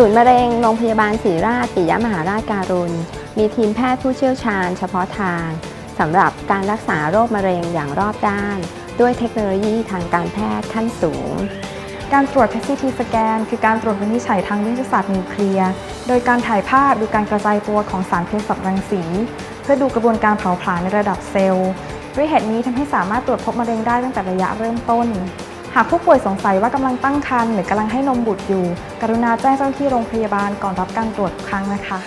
ศูนย์มะเร็งโรงพยาบาลศรีราชปิยมหาราชการุณ มีทีมแพทย์ผู้เชี่ยวชาญเฉพาะทางสำหรับการรักษาโรคมะเร็งอย่างรอบด้าน ด้วยเทคโนโลยีทางการแพทย์ขั้นสูง การตรวจ PET-CT สแกน คือการตรวจวินิจฉัยทางวิทยาศาสตร์นิวเคลียร์โดยการถ่ายภาพดูการกระจายตัวของสารเภสัชรังสี เพื่อดูกระบวนการเผาผลาญในระดับเซลล์ด้วยเหตุนี้ทำให้สามารถตรวจพบมะเร็งได้ตั้งแต่ระยะเริ่มต้น หากผู้ป่วยสงสัยว่ากำลังตั้งครรภ์หรือกำลังให้นมบุตรอยู่ กรุณาแจ้งเจ้าหน้าที่โรงพยาบาลก่อนรับการตรวจครั้งนะคะ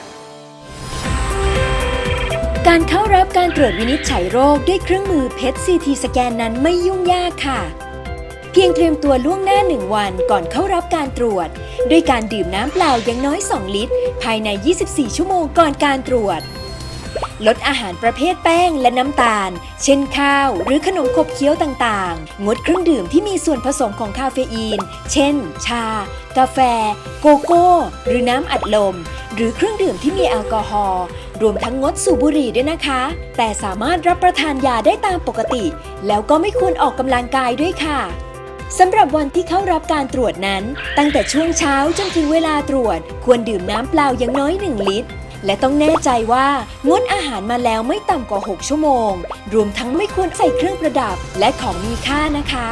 การเข้ารับการตรวจวินิจฉัยโรคด้วยเครื่องมือเพชร CT สแกนนั้นไม่ยุ่งยากค่ะ เพียงเตรียมตัวล่วงหน้า1วันก่อนเข้ารับการตรวจ ด้วยการดื่มน้ำเปล่าอย่างน้อย 2 ลิตร ภายใน 24 ชั่วโมงก่อนการตรวจ ลดอาหารประเภทแป้งและน้ำตาล เช่นข้าว หรือขนมขบเคี้ยวต่างๆ งดเครื่องดื่มที่มีส่วนผสมของคาเฟอีน เช่น ชา กาแฟ โกโก้ หรือน้ำอัดลม หรือเครื่องดื่มที่มีแอลกอฮอล์รวมทั้งงดสูบบุหรี่ด้วยนะคะ แต่สามารถรับประทานยาได้ตามปกติ แล้วก็ไม่ควรออกกำลังกายด้วยค่ะสำหรับวันที่เข้ารับการตรวจนั้น ตั้งแต่ช่วงเช้าจนถึงเวลาตรวจ ควรดื่มน้ำเปล่าอย่างน้อย 1 ลิตร และต้องแน่ใจว่างดอาหารมาแล้วไม่ต่ำกว่า 6 ชั่วโมง รวมทั้งไม่ควรใส่เครื่องประดับและของมีค่านะคะ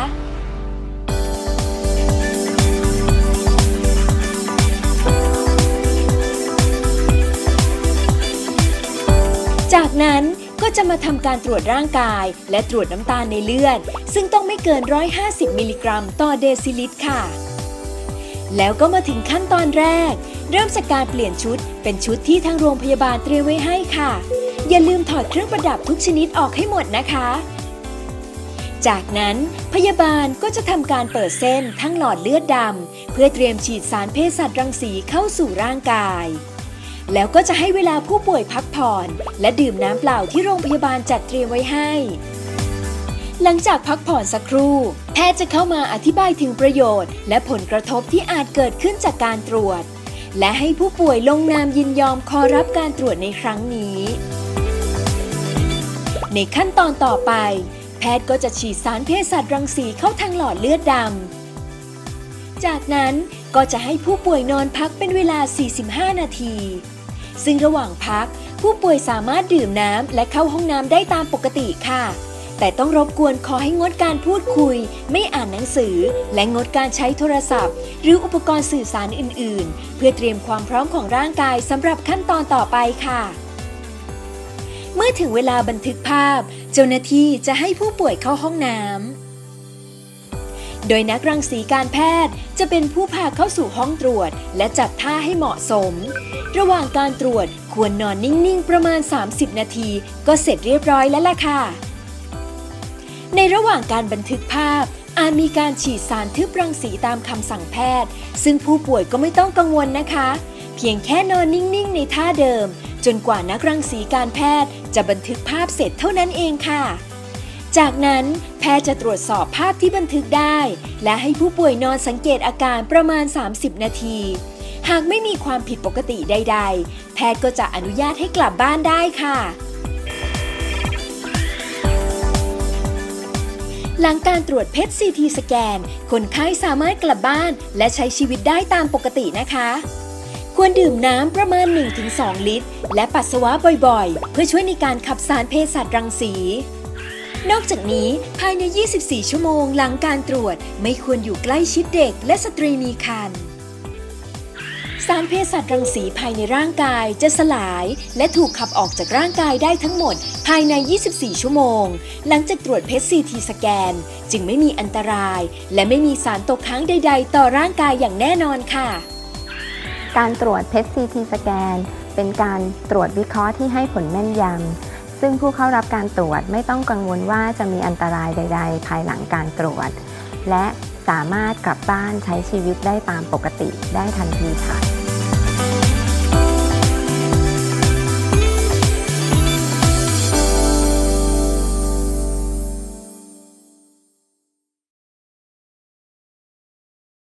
จากนั้นก็จะมาทำการตรวจร่างกาย และตรวจน้ำตาลในเลือด ซึ่งต้องไม่เกิน 150 มิลลิกรัม ต่อเดซิลิตรค่ะ แล้วก็มาถึงขั้นตอนแรก เริ่มจากการเปลี่ยนชุด เป็นชุดที่ทางโรงพยาบาลเตรียมไว้ให้ค่ะ อย่าลืมถอดเครื่องประดับทุกชนิดออกให้หมดนะคะ จากนั้นพยาบาลก็จะทำการเปิดเส้นทั้งหลอดเลือดดำเพื่อเตรียมฉีดสารเพศสัตว์รังสีเข้าสู่ร่างกาย แล้วก็จะให้เวลาผู้ป่วยพักผ่อน และดื่มน้ำเปล่าที่โรงพยาบาลจัดเตรียมไว้ให้หลังจากพักผ่อนสักครู่ แพทย์จะเข้ามาอธิบายถึงประโยชน์ และผลกระทบที่อาจเกิดขึ้นจากการตรวจ และให้ผู้ป่วยลงนามยินยอมขอรับการตรวจในครั้งนี้ ในขั้นตอนต่อไป แพทย์ก็จะฉีดสารเพศสัตว์รังสีเข้าทางหลอดเลือดดำ จากนั้นก็จะให้ผู้ป่วยนอนพักเป็นเวลา 45 นาที ซึ่งระหว่างพักผู้ป่วยสามารถดื่มน้ำและเข้าห้องน้ำได้ตามปกติค่ะ แต่ต้องรบกวนขอให้งดการพูดคุย ไม่อ่านหนังสือ และงดการใช้โทรศัพท์ หรืออุปกรณ์สื่อสารอื่น ๆ เพื่อเตรียมความพร้อมของร่างกายสำหรับขั้นตอนต่อไปค่ะเมื่อถึงเวลาบันทึกภาพ เจ้าหน้าที่จะให้ผู้ป่วยเข้าห้องน้ำ โดยนักรังสีการแพทย์จะเป็นผู้พาเข้าสู่ห้องตรวจ และจัดท่าให้เหมาะสม ระหว่างการตรวจควรนอนนิ่ง ๆ ประมาณ 30 นาที ก็เสร็จเรียบร้อยแล้วล่ะค่ะ ในระหว่างการบันทึกภาพ อาจมีการฉีดสารทึบรังสีตามคำสั่งแพทย์ ซึ่งผู้ป่วยก็ไม่ต้องกังวลนะคะ เพียงแค่นอนนิ่งๆ ในท่าเดิม จนกว่านักรังสีการแพทย์ จะบันทึกภาพเสร็จเท่านั้นเองค่ะ จากนั้นแพทย์จะตรวจสอบภาพที่บันทึกได้ และให้ผู้ป่วยนอนสังเกตอาการประมาณ 30 นาที หากไม่มีความผิดปกติใด ๆ แพทย์ก็จะอนุญาตให้กลับบ้านได้ค่ะ หลังการตรวจเพชร CT สแกน คนไข้สามารถกลับบ้านและใช้ชีวิตได้ตามปกตินะคะ ควรดื่มน้ำประมาณ 1-2 ลิตร และปัสสาวะบ่อยๆ เพื่อช่วยในการขับสารเพศสัตว์รังสี นอกจากนี้ภายใน 24 ชั่วโมงหลังการตรวจไม่ควรอยู่ใกล้ชิดเด็กและสตรีมีครรภ์ สารเพศสัตว์รังสีภายในร่างกายจะสลาย และถูกขับออกจากร่างกายได้ทั้งหมด ภายใน 24 ชั่วโมง หลังจากตรวจเพชร CT สแกน จึงไม่มีอันตราย และไม่มีสารตกค้างใด ๆ ต่อร่างกายอย่างแน่นอนค่ะ การตรวจเพชร CT สแกน เป็นการตรวจวิเคราะห์ที่ให้ผลแม่นยำซึ่งผู้เข้ารับการตรวจไม่ต้องกังวลว่าจะมีอันตรายใด ๆ ภายหลังการตรวจ และ สามารถกลับบ้านใช้ชีวิตได้ตามปกติได้ทันทีค่ะ